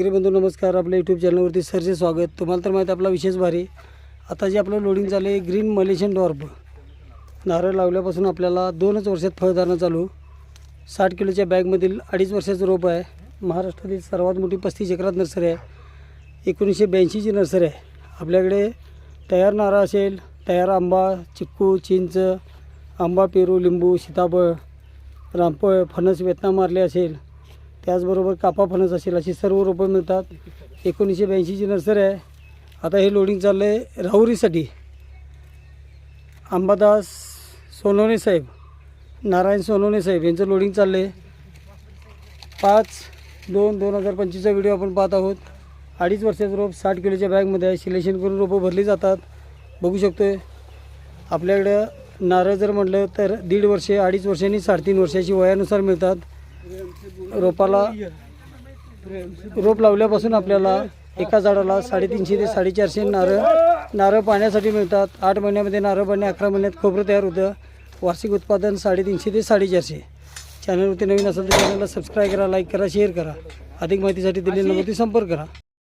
शेतकरी बंधू नमस्कार. आपल्या यूट्यूब चॅनलवरती सरचे स्वागत. तुम्हाला तर माहीत आहे आपला विशेष भारी. आता जे आपलं लोडिंग झालं आहे ग्रीन मलेशियन डॉर्ब नारळ लावल्यापासून आपल्याला दोनच वर्षात फळधारणं चालू. साठ किलोच्या बॅगमधील अडीच वर्षाचं रोप आहे. महाराष्ट्रातील सर्वात मोठी पस्तीस एकरात नर्सरी आहे. एकोणीसशे ब्याऐंशीची नर्सरी आहे. आपल्याकडे तयार नारळ असेल तयार आंबा चिक्कू चिंच आंबा पेरू लिंबू सीताफळ रामफळ फणस वेतना मारले असेल. त्याचबरोबर कापा फणस असेल अशी सर्व रोपं मिळतात. एकोणीसशे ब्याऐंशीची नर्सरी आहे. आता हे लोडिंग चाललं आहे राहुरीसाठी. अंबादास सोनवणे साहेब नारायण सोनवणे साहेब यांचं लोडिंग चाललं आहे पाच दोन दोन हजार पंचवीसचा व्हिडिओ आपण पाहत आहोत. अडीच वर्षाचं रोप साठ किलोच्या बॅगमध्ये आहे. सिलेक्शन करून रोपं भरली जातात. बघू शकतो आहे आपल्याकडं नारळ जर म्हटलं तर दीड वर्षे अडीच वर्षांनी साडेतीन वर्षाची वयानुसार मिळतात. रोपाला रोप लावल्यापासून आपल्याला एका झाडाला साडेतीनशे ते साडेचारशे नारळ नारळ पाण्यासाठी मिळतात. आठ महिन्यामध्ये नारळ पाणी अकरा महिन्यात खोबरं तयार होतं. वार्षिक उत्पादन साडेतीनशे ते साडेचारशे. चॅनलवरती नवीन असेल तर चॅनलला सबस्क्राईब करा लाईक करा शेअर करा. अधिक माहितीसाठी दिलेल्या नंबरती संपर्क करा.